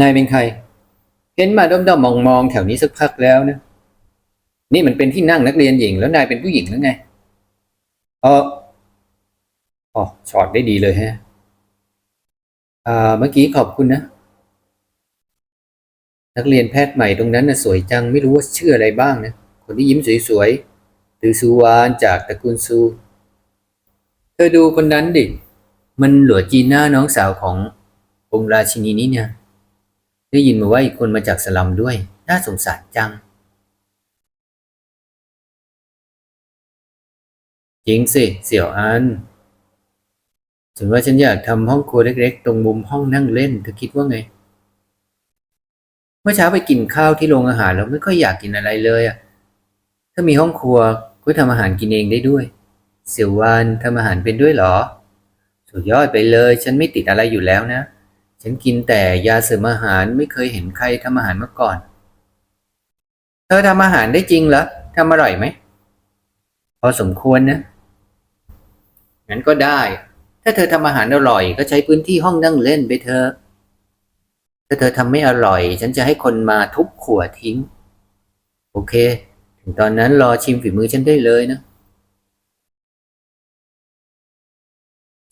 นายเป็นใคร เห็นมาด้อมๆมองๆแถวนี้สักพักแล้วนะ นี่มันเป็นที่นั่งนักเรียนหญิง แล้วนายเป็นผู้หญิงหรือไง เอออ๋อช็อตได้ดีเลยฮะอ่าเมื่อกี้ขอบคุณนะ นักเรียนแพทย์ใหม่ตรงนั้นน่ะสวยจังไม่รู้ว่าชื่ออะไรบ้างนะ คนที่ยิ้มสวยๆตือซูวานจากตระกูลซู เธอดูคนนั้นดิ มันหลัวจีน่าน้องสาวขององค์ราชินีนี่เนี่ย ได้ยินมาว่าอีกคนมาจากสลัมด้วย น่าสงสารจัง จริงสิ เสี่ยวอันฉันว่าฉันอยากทำห้องครัวเล็ก ๆ ตรงมุมห้องนั่งเล่น เธอคิดว่าไง เมื่อเช้าไปกินข้าวที่โรงอาหารแล้วไม่ค่อยอยากกินอะไรเลยอะถ้ามีห้องครัวก็ทำอาหารกินเองได้ด้วย เสี่ยววานทำอาหารเป็นด้วยเหรอ สุดยอดไปเลย ฉันไม่ติดอะไรอยู่แล้วนะ ฉันกินแต่ยาเสริมอาหารไม่เคยเห็นใครทำอาหารมาก่อน เธอทำอาหารได้จริงเหรอทำอร่อยไหม พอสมควรนะ งั้นก็ได้ ถ้าเธอทำอาหารอร่อย ก็ใช้พื้นที่ห้องนั่งเล่นไปเถอะ ถ้าเธอทำไม่อร่อย ฉันจะให้คนมาทุบขวดทิ้ง โอเค ถึงตอนนั้นรอชิมฝีมือฉันได้เลยนะ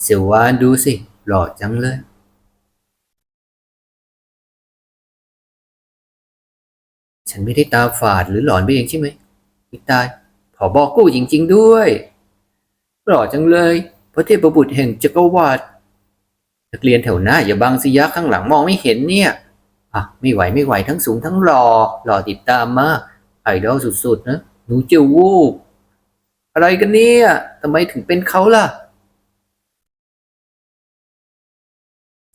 เสียววานดูสิ หล่อจังเลย ฉันไม่ได้ตาฝาดหรือหลอนไปเองใช่ไหมตายผอบอกกู้จริง ๆ ด้วยหล่อจังเลย พระเทพบุตรแห่งจักรวาลนักเรียนแถวหน้าอย่าบังสิยะข้างหลังมองไม่เห็นเนี่ย อะ ไม่ไหวไม่ไหวทั้งสูงทั้งหล่อหล่อติดตามมากไอดอลสุดๆนะหนูเจะวูบอะไรกันเนี่ยทำไมถึงเป็นเขาล่ะ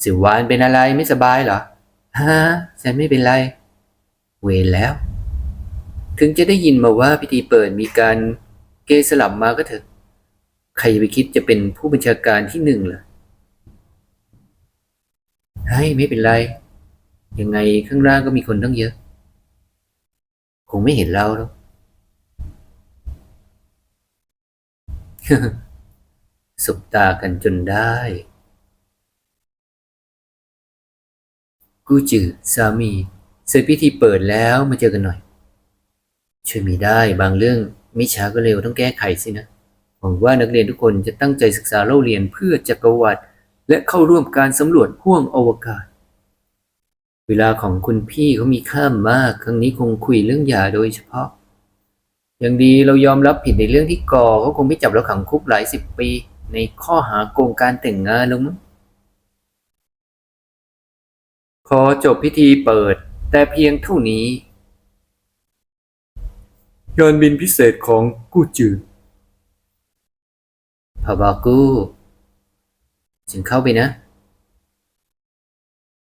สิววานเป็นอะไรไม่สบายเหรอฮะฉันไม่เป็นไร เวรแล้ว ถึงจะได้ยินมาว่าพิธีเปิดมีการเกสลับมาก็เถอะ ใครจะไปคิดจะเป็นผู้บัญชาการที่หนึ่งล่ะเฮ้ยไม่เป็นไร ยังไงข้างล่างก็มีคนตั้งเยอะ คงไม่เห็นเราหรอกสบตากันจนได้ กูจือสามี เสร็จพิธีเปิดแล้วมาเจอกันหน่อย ช่วยมีได้บางเรื่องไม่ช้าก็เร็วต้องแก้ไขสินะหวังว่านักเรียนทุกคนจะตั้งใจศึกษาเล่าเรียนเพื่อจักรวรรดิและเข้าร่วมการสำรวจห้วงอวกาศ เวลาของคุณพี่เขามีค่ามาก ครั้งนี้คงคุยเรื่องยาโดยเฉพาะ อย่างดีเรายอมรับผิดในเรื่องที่ก่อเขาคงไม่จับเราขังคุกหลายสิบปี ในข้อหาโกงการแต่งงานล้วมั้งขอจบพิธีเปิด แต่เพียงเท่านี้ ยานบินพิเศษของกู้จือพอบากูฉันเข้าไปนะ